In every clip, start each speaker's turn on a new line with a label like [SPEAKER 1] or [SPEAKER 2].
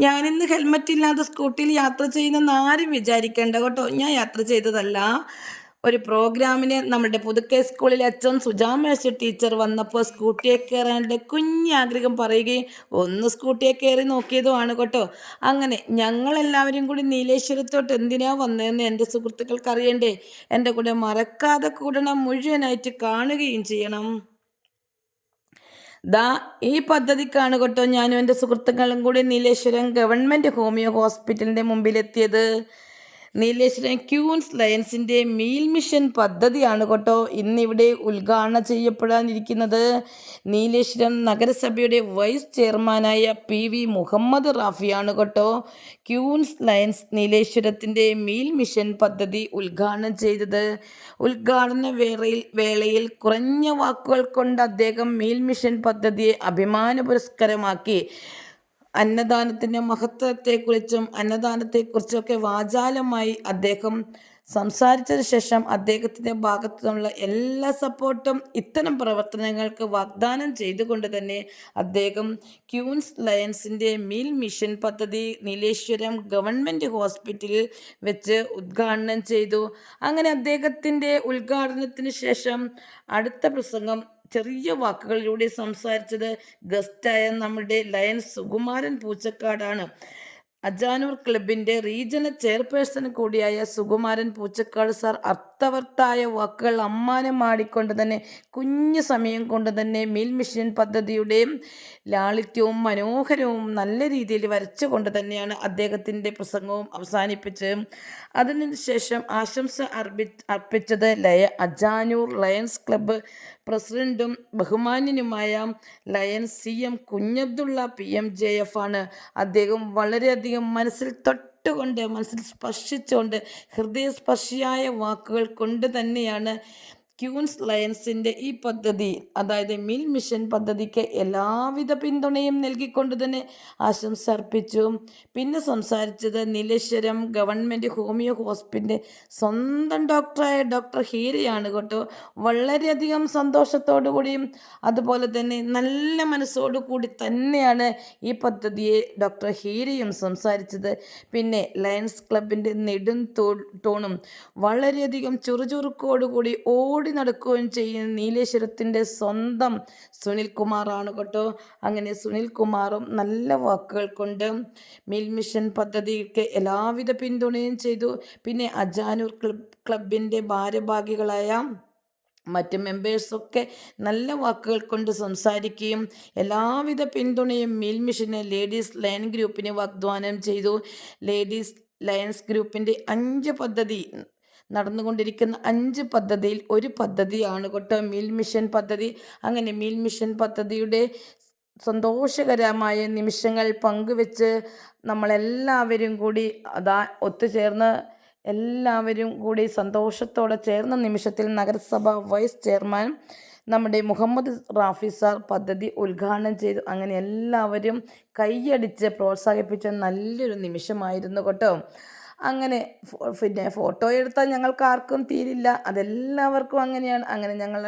[SPEAKER 1] ഞാനിന്ന് ഹെൽമറ്റ് ഇല്ലാതെ സ്കൂട്ടിയിൽ യാത്ര ചെയ്യുന്നെന്ന് ആരും വിചാരിക്കേണ്ട കേട്ടോ. ഞാൻ യാത്ര ചെയ്തതല്ല. ഒരു പ്രോഗ്രാമിന് നമ്മുടെ പുതുക്കെ സ്കൂളിലെ അച്ഛൻ സുജാമേശ ടീച്ചർ വന്നപ്പോൾ സ്കൂട്ടിയെ കയറാണ്ട് കുഞ്ഞാഗ്രഹം പറയുകയും ഒന്ന് സ്കൂട്ടിയെ കയറി നോക്കിയതുമാണ് കേട്ടോ. അങ്ങനെ ഞങ്ങളെല്ലാവരും കൂടി നീലേശ്വരത്തോട്ട് എന്തിനാ വന്നതെന്ന് എന്റെ സുഹൃത്തുക്കൾക്ക് അറിയണ്ടേ? എന്റെ കൂടെ മറക്കാതെ കൂടണം മുഴുവനായിട്ട് കാണുകയും ചെയ്യണം. ദാ ഈ പദ്ധതിക്കാണ് കേട്ടോ ഞാനും എന്റെ സുഹൃത്തുക്കളും കൂടി നീലേശ്വരം ഗവൺമെന്റ് ഹോമിയോ ഹോസ്പിറ്റലിന്റെ മുമ്പിലെത്തിയത്. നീലേശ്വരം ക്യൂൻസ് ലയൻസിന്റെ മീൽ മിഷൻ പദ്ധതിയാണ് കേട്ടോ ഇന്നിവിടെ ഉദ്ഘാടനം ചെയ്യപ്പെടാനിരിക്കുന്നത്. നീലേശ്വരം നഗരസഭയുടെ വൈസ് ചെയർമാനായ പി വി മുഹമ്മദ് റാഫിയാണ് കേട്ടോ. ക്യൂൻസ് ലയൻസ് നീലേശ്വരത്തിന്റെ മീൽ മിഷൻ പദ്ധതി ഉദ്ഘാടനം ചെയ്തത്. ഉദ്ഘാടന വേളയിൽ വേളയിൽ കുറഞ്ഞ വാക്കുകൾ കൊണ്ട് അദ്ദേഹം മീൽ മിഷൻ പദ്ധതിയെ അഭിമാന പുരസ്കരമാക്കി അന്നദാനത്തിന്റെ മഹത്വത്തെക്കുറിച്ചും അന്നദാനത്തെക്കുറിച്ചൊക്കെ വാചാലമായി അദ്ദേഹം സംസാരിച്ചതിന് ശേഷം അദ്ദേഹത്തിന്റെ ഭാഗത്തു നിന്നുള്ള എല്ലാ സപ്പോർട്ടും ഇത്തരം പ്രവർത്തനങ്ങൾക്ക് വാഗ്ദാനം ചെയ്തുകൊണ്ട് തന്നെ അദ്ദേഹം ക്യൂൻസ് ലയൻസിന്റെ മീൽ മിഷൻ പദ്ധതി നീലേശ്വരം ഗവൺമെന്റ് ഹോസ്പിറ്റലിൽ വെച്ച് ഉദ്ഘാടനം ചെയ്തു. അങ്ങനെ അദ്ദേഹത്തിന്റെ ഉദ്ഘാടനത്തിന് ശേഷം അടുത്ത പ്രസംഗം ചെറിയ വാക്കുകളിലൂടെ സംസാരിച്ചത് ഗസ്റ്റായ നമ്മുടെ ലയൻ സുകുമാരൻ പൂച്ചക്കാടാണ്. അജാനൂർ ക്ലബിന്റെ റീജിയണൽ ചെയർപേഴ്സൺ കൂടിയായ സുകുമാരൻ പൂച്ചക്കാട് സാർ അർത്ഥവർത്തായ വാക്കുകൾ അമ്മാനമാടിക്കൊണ്ട് തന്നെ കുഞ്ഞു സമയം കൊണ്ട് തന്നെ മിൽ മിഷൻ പദ്ധതിയുടെയും ലാളിത്യവും മനോഹരവും നല്ല രീതിയിൽ വരച്ചുകൊണ്ട് തന്നെയാണ് അദ്ദേഹത്തിന്റെ പ്രസംഗവും അവസാനിപ്പിച്ച് അതിനുശേഷം ആശംസ അർപ്പി അർപ്പിച്ചത് ലയ അജാനൂർ ലയൺസ് ക്ലബ്ബ് പ്രസിഡന്റും ബഹുമാന്യനുമായ lion C M Kunhabdulla P M J F ആണ്. അദ്ദേഹം വളരെയധികം മനസ്സിൽ തൊട്ടുകൊണ്ട് മനസ്സിൽ സ്പർശിച്ചുകൊണ്ട് ഹൃദയസ്പർശിയായ വാക്കുകൾ കൊണ്ട് തന്നെയാണ് ക്യൂൻസ് ലയൻസിന്റെ ഈ പദ്ധതി അതായത് മിൽ മിഷൻ പദ്ധതിക്ക് എല്ലാവിധ പിന്തുണയും നൽകിക്കൊണ്ട് തന്നെ ആശംസ അർപ്പിച്ചു. പിന്നെ സംസാരിച്ചത് നീലേശ്വരം ഗവൺമെന്റ് ഹോമിയോ ഹോസ്പിറ്റലിന്റെ സ്വന്തം ഡോക്ടറായ ഡോക്ടർ ഹീരയാണ് കേട്ടോ. വളരെയധികം സന്തോഷത്തോടു കൂടിയും അതുപോലെ തന്നെ നല്ല മനസ്സോടുകൂടി തന്നെയാണ് ഈ പദ്ധതിയെ ഡോക്ടർ ഹീരയും സംസാരിച്ചത്. പിന്നെ ലയൻസ് ക്ലബിന്റെ നെടും ടോണും വളരെയധികം ചുറുചുറുക്കോടുകൂടി ഓടി ഓടി നടക്കുകയും ചെയ്യുന്ന നീലേശ്വരത്തിന്റെ സ്വന്തം സുനിൽ കുമാറാണ് കേട്ടോ. അങ്ങനെ സുനിൽ കുമാറും നല്ല വാക്കുകൾ കൊണ്ട് മിൽമിഷൻ പദ്ധതിക്ക് എല്ലാവിധ പിന്തുണയും ചെയ്തു. പിന്നെ അജാനൂർ ക്ലബ് ക്ലബിന്റെ ഭാരഭാഗികളായ മറ്റ് മെമ്പേഴ്സൊക്കെ നല്ല വാക്കുകൾ കൊണ്ട് സംസാരിക്കുകയും എല്ലാവിധ പിന്തുണയും മിൽ മിഷന് ലേഡീസ് ലൈൻ ഗ്രൂപ്പിന് വാഗ്ദാനം ചെയ്തു. ലേഡീസ് ലയൻസ് ഗ്രൂപ്പിന്റെ അഞ്ച് പദ്ധതി നടന്നുകൊണ്ടിരിക്കുന്ന അഞ്ച് പദ്ധതിയിൽ ഒരു പദ്ധതിയാണ് കേട്ടോ. മീൽ മിഷൻ പദ്ധതി. അങ്ങനെ മീൽ മിഷൻ പദ്ധതിയുടെ സന്തോഷകരമായ നിമിഷങ്ങൾ പങ്കുവെച്ച് നമ്മളെല്ലാവരും കൂടി അതാ ഒത്തുചേർന്ന് എല്ലാവരും കൂടി സന്തോഷത്തോടെ ചേർന്ന നിമിഷത്തിൽ നഗരസഭ വൈസ് ചെയർമാൻ നമ്മുടെ മുഹമ്മദ് റാഫി സാർ പദ്ധതി ഉദ്ഘാടനം ചെയ്തു. അങ്ങനെ എല്ലാവരും കൈയടിച്ച് പ്രോത്സാഹിപ്പിച്ച നല്ലൊരു നിമിഷമായിരുന്നു കേട്ടോ. അങ്ങനെ പിന്നെ ഫോട്ടോ എടുത്താൽ ഞങ്ങൾക്ക് ആർക്കും തീരില്ല. അതെല്ലാവർക്കും അങ്ങനെയാണ്. അങ്ങനെ ഞങ്ങൾ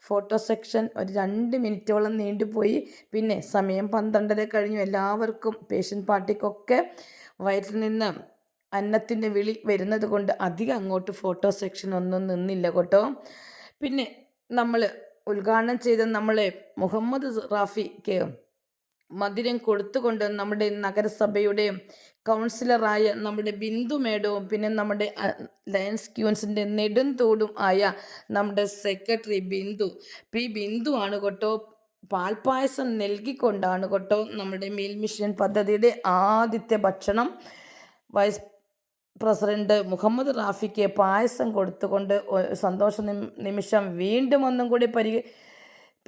[SPEAKER 1] ഫോട്ടോ സെക്ഷൻ ഒരു രണ്ട് മിനിറ്റോളം നീണ്ടുപോയി. പിന്നെ സമയം പന്ത്രണ്ടര കഴിഞ്ഞു. എല്ലാവർക്കും പേഷ്യന്റ് പാർട്ടിക്കൊക്കെ വയറ്റിൽ നിന്ന് അന്നത്തിന്റെ വിളി വരുന്നത് കൊണ്ട് അധികം അങ്ങോട്ട് ഫോട്ടോ സെക്ഷൻ ഒന്നും നിന്നില്ല കേട്ടോ. പിന്നെ നമ്മൾ ഉദ്ഘാടനം ചെയ്ത നമ്മളെ മുഹമ്മദ് റാഫിക്ക് മധുരം കൊടുത്തുകൊണ്ട് നമ്മുടെ നഗരസഭയുടെ കൗൺസിലറായ നമ്മുടെ ബിന്ദു മേഡവും പിന്നെ നമ്മുടെ ലയൻസ് ക്യൂൻസിന്റെ നെടുംതോടും ആയ നമ്മുടെ സെക്രട്ടറി ബിന്ദു. പി ബിന്ദു ആണ് കേട്ടോ പാൽപ്പായസം നൽകിക്കൊണ്ടാണ് കേട്ടോ നമ്മുടെ മീൽ മിഷൻ പദ്ധതിയുടെ ആദ്യത്തെ ഭക്ഷണം. വൈസ് പ്രസിഡന്റ് മുഹമ്മദ് റാഫിക്ക് പായസം കൊടുത്തുകൊണ്ട് സന്തോഷ നിമിഷം വീണ്ടും ഒന്നും കൂടി പരി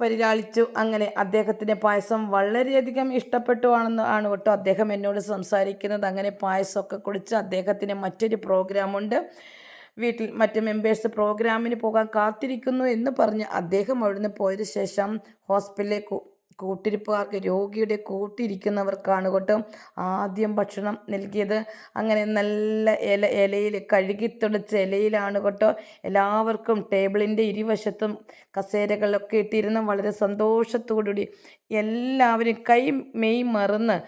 [SPEAKER 1] പരിലാളിച്ചു. അങ്ങനെ അദ്ദേഹത്തിന്റെ പായസം വളരെയധികം ഇഷ്ടപ്പെട്ടു ആണെന്ന് ആണ് കേട്ടോ അദ്ദേഹം എന്നോട് സംസാരിക്കുന്നത്. അങ്ങനെ പായസമൊക്കെ കുടിച്ച് അദ്ദേഹത്തിന് മറ്റൊരു പ്രോഗ്രാമുണ്ട്. വീട്ടിൽ മറ്റ് മെമ്പേഴ്സ് പ്രോഗ്രാമിന് പോകാൻ കാത്തിരിക്കുന്നു എന്ന് പറഞ്ഞ് അദ്ദേഹം അവിടുന്ന് പോയതിനു ശേഷം ഹോസ്പിറ്റലിലേക്ക് കൂട്ടിരിപ്പുകാർക്ക് രോഗിയുടെ കൂട്ടിരിക്കുന്നവർക്കാണ് കേട്ടോ ആദ്യം ഭക്ഷണം നൽകിയത്. അങ്ങനെ നല്ല ഇല ഇലയിൽ കഴുകിത്തുടച്ച ഇലയിലാണ് കേട്ടോ എല്ലാവർക്കും ടേബിളിന്റെ ഇരുവശത്തും കസേരകളൊക്കെ ഇട്ടിരുന്ന് വളരെ സന്തോഷത്തോടുകൂടി എല്ലാവരും കൈ മെയ് മറന്ന്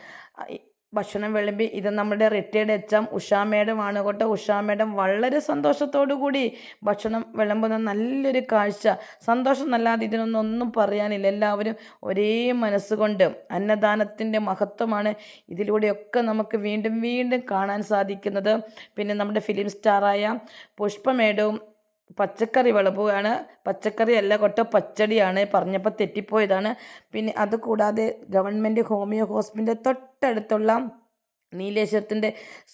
[SPEAKER 1] ഭക്ഷണം വിളമ്പി ഇത് നമ്മുടെ retired H M Usha madam ആണ് കേട്ടോ. ഉഷാ മേഡം വളരെ സന്തോഷത്തോടു കൂടി ഭക്ഷണം വിളമ്പുന്ന നല്ലൊരു കാഴ്ച. സന്തോഷം നല്ലാതെ ഇതിനൊന്നും ഒന്നും പറയാനില്ല. എല്ലാവരും ഒരേ മനസ്സുകൊണ്ട് അന്നദാനത്തിന്റെ മഹത്വമാണ് ഇതിലൂടെയൊക്കെ നമുക്ക് വീണ്ടും വീണ്ടും കാണാൻ സാധിക്കുന്നത്. പിന്നെ നമ്മുടെ ഫിലിം സ്റ്റാറായ പുഷ്പ മേഡവും പച്ചക്കറി വിളമ്പുകയാണ്. പച്ചക്കറി അല്ല കൊട്ട പച്ചടിയാണ്. പറഞ്ഞപ്പോൾ തെറ്റിപ്പോയതാണ്. പിന്നെ അതുകൂടാതെ ഗവൺമെന്റ് ഹോമിയോ ഹോസ്പിറ്റലിന്റെ തൊട്ടടുത്തുള്ള നീലേശ്വരത്തിന്റെ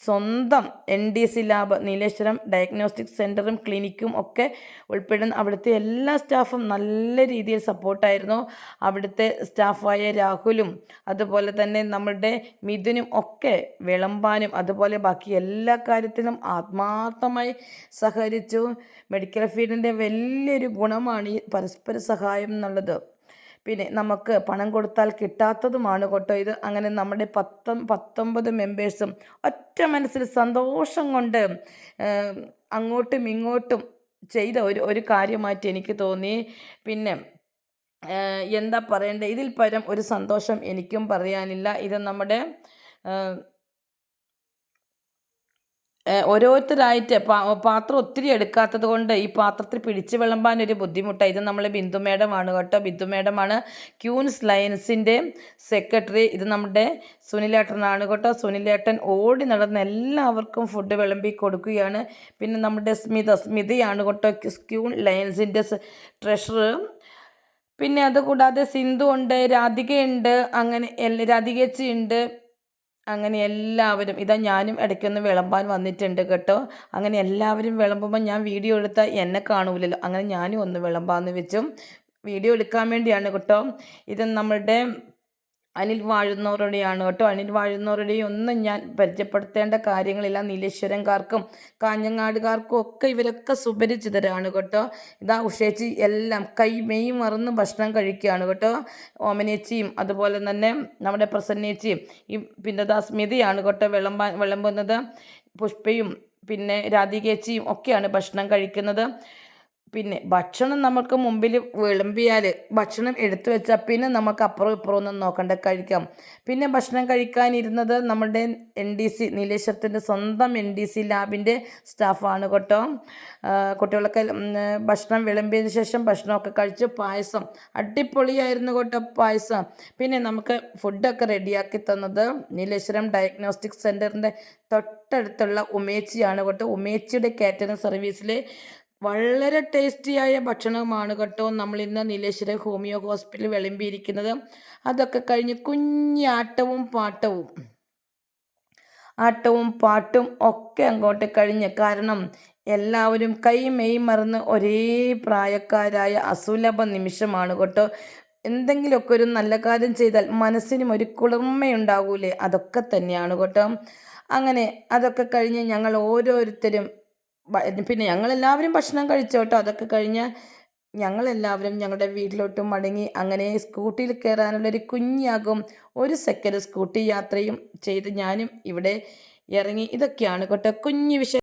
[SPEAKER 1] സ്വന്തം N D C lab Nileshwaram diagnostic സെന്ററും ക്ലിനിക്കും ഒക്കെ ഉൾപ്പെടുന്ന അവിടുത്തെ എല്ലാ സ്റ്റാഫും നല്ല രീതിയിൽ സപ്പോർട്ടായിരുന്നു അവിടുത്തെ സ്റ്റാഫായ രാഹുലും അതുപോലെ തന്നെ നമ്മളുടെ മിഥുനും ഒക്കെ വിളമ്പാനും അതുപോലെ ബാക്കി എല്ലാ കാര്യത്തിലും ആത്മാർത്ഥമായി സഹകരിച്ചു. മെഡിക്കൽ ഫീൽഡിന്റെ വലിയൊരു ഗുണമാണ് ഈ പരസ്പര സഹായം എന്നുള്ളത്. പിന്നെ നമുക്ക് പണം കൊടുത്താൽ കിട്ടാത്തതുമാണ് കേട്ടോ ഇത്. അങ്ങനെ നമ്മുടെ പത്തൊ പത്തൊമ്പത് മെമ്പേഴ്സും ഒറ്റ മനസ്സിൽ സന്തോഷം കൊണ്ട് അങ്ങോട്ടും ഇങ്ങോട്ടും ചെയ്ത ഒരു ഒരു കാര്യമായിട്ട് എനിക്ക് തോന്നി. പിന്നെ എന്താ പറയണ്ടേ? ഇതിൽ പരം ഒരു സന്തോഷം എനിക്കും പറയാനില്ല. ഇത് നമ്മുടെ ഓരോരുത്തരായിട്ട് പാത്രം ഒത്തിരി എടുക്കാത്തത് കൊണ്ട് ഈ പാത്രത്തിൽ പിടിച്ച് വിളമ്പാൻ ഒരു ബുദ്ധിമുട്ടാണ് ഇത് നമ്മളെ ബിന്ദു മേഡമാണ് കേട്ടോ. ബിന്ദു മേഡമാണ് ക്യൂൻസ് ലയൻസിന്റെ സെക്രട്ടറി. ഇത് നമ്മുടെ സുനിലേട്ടനാണ് കേട്ടോ. സുനിലേട്ടൻ ഓടി നടന്ന് എല്ലാവർക്കും ഫുഡ് വിളമ്പി കൊടുക്കുകയാണ്. പിന്നെ നമ്മുടെ സ്മിത സ്മിതയാണ് കേട്ടോ. ക്യൂൺ ലയൻസിന്റെ ട്രഷറർ. പിന്നെ അതുകൂടാതെ സിന്ധു ഉണ്ട് രാധികയുണ്ട് അങ്ങനെ രാധികച്ചി ഉണ്ട്. അങ്ങനെ എല്ലാവരും ഇതാ ഞാനും ഇടയ്ക്കൊന്ന് വിളമ്പാൻ വന്നിട്ടുണ്ട് കേട്ടോ. അങ്ങനെ എല്ലാവരും വിളമ്പുമ്പോൾ ഞാൻ വീഡിയോ എടുത്താൽ എന്നെ കാണൂലല്ലോ. അങ്ങനെ ഞാനും ഒന്ന് വിളമ്പാന്ന് വെച്ചും വീഡിയോ എടുക്കാൻ വേണ്ടിയാണ് കേട്ടോ. ഇത് നമ്മളുടെ അനിൽ വാഴുന്നവരുടെയാണ് കേട്ടോ. അനിൽ വാഴുന്നവരുടെയും ഒന്നും ഞാൻ പരിചയപ്പെടുത്തേണ്ട കാര്യങ്ങളില്ല. നീലേശ്വരംകാർക്കും കാഞ്ഞങ്ങാടുകാർക്കും ഒക്കെ ഇവരൊക്കെ സുപരിചിതരാണ് കേട്ടോ. ഇതാ ഉഷേച്ചി എല്ലാം കൈ മെയ് മറന്ന് ഭക്ഷണം കഴിക്കുകയാണ് കേട്ടോ. ഓമനേച്ചിയും അതുപോലെ തന്നെ നമ്മുടെ പ്രസന്നേച്ചിയും ഈ പിന്നെ ദാ സ്മിതയാണ് കേട്ടോ വിളമ്പാൻ വിളമ്പുന്നത്. പുഷ്പയും പിന്നെ രാധികേച്ചിയും ഒക്കെയാണ് ഭക്ഷണം കഴിക്കുന്നത്. പിന്നെ ഭക്ഷണം നമുക്ക് മുമ്പിൽ വിളമ്പിയാൽ ഭക്ഷണം എടുത്തു വെച്ചാൽ പിന്നെ നമുക്ക് അപ്പുറം ഇപ്പുറം ഒന്നും നോക്കണ്ട കഴിക്കാം. പിന്നെ ഭക്ഷണം കഴിക്കാനിരുന്നത് നമ്മുടെ എൻ ഡി സി നീലേശ്വരത്തിന്റെ സ്വന്തം എൻ ഡി സി ലാബിന്റെ സ്റ്റാഫാണ് കേട്ടോ. കുട്ടികളൊക്കെ ഭക്ഷണം വിളമ്പിയതിന് ശേഷം ഭക്ഷണമൊക്കെ കഴിച്ച് പായസം. അടിപൊളിയായിരുന്നു കേട്ടോ പായസം. പിന്നെ നമുക്ക് ഫുഡൊക്കെ റെഡിയാക്കി തന്നത് നീലേശ്വരം ഡയഗ്നോസ്റ്റിക് സെന്ററിന്റെ തൊട്ടടുത്തുള്ള ഉമേച്ചിയാണ് കേട്ടോ. ഉമേച്ചിയുടെ കാറ്ററിംഗ് സർവീസിൽ വളരെ ടേസ്റ്റിയായ ഭക്ഷണമാണ് കേട്ടോ നമ്മൾ ഇന്ന് നീലേശ്വര ഹോമിയോ ഹോസ്പിറ്റലിൽ വിളമ്പിയിരിക്കുന്നത്. അതൊക്കെ കഴിഞ്ഞ് കുഞ്ഞാട്ടവും പാട്ടവും. ആട്ടവും പാട്ടും ഒക്കെ അങ്ങോട്ട് കഴിഞ്ഞ് കാരണം എല്ലാവരും കൈ മെയ് മറന്ന് ഒരേ പ്രായക്കാരായ അസുലഭ നിമിഷമാണ് കേട്ടോ. എന്തെങ്കിലുമൊക്കെ ഒരു നല്ല കാര്യം ചെയ്താൽ മനസ്സിനും ഒരു കുളിർമയുണ്ടാകൂലേ അതൊക്കെ തന്നെയാണ് കേട്ടോ. അങ്ങനെ അതൊക്കെ കഴിഞ്ഞ് ഞങ്ങൾ ഓരോരുത്തരും പിന്നെ ഞങ്ങളെല്ലാവരും ഭക്ഷണം കഴിച്ചു കേട്ടോ അതൊക്കെ കഴിഞ്ഞ് ഞങ്ങളെല്ലാവരും ഞങ്ങളുടെ വീട്ടിലോട്ട് മടങ്ങി അങ്ങനെ സ്കൂട്ടിയിൽ കയറാനുള്ളൊരു കുഞ്ഞാകും ഒരു സെക്കൻഡ് സ്കൂട്ടി യാത്രയും ചെയ്ത് ഞാനും ഇവിടെ ഇറങ്ങി. ഇതൊക്കെയാണ് കേട്ടോ കുഞ്ഞു വിഷയം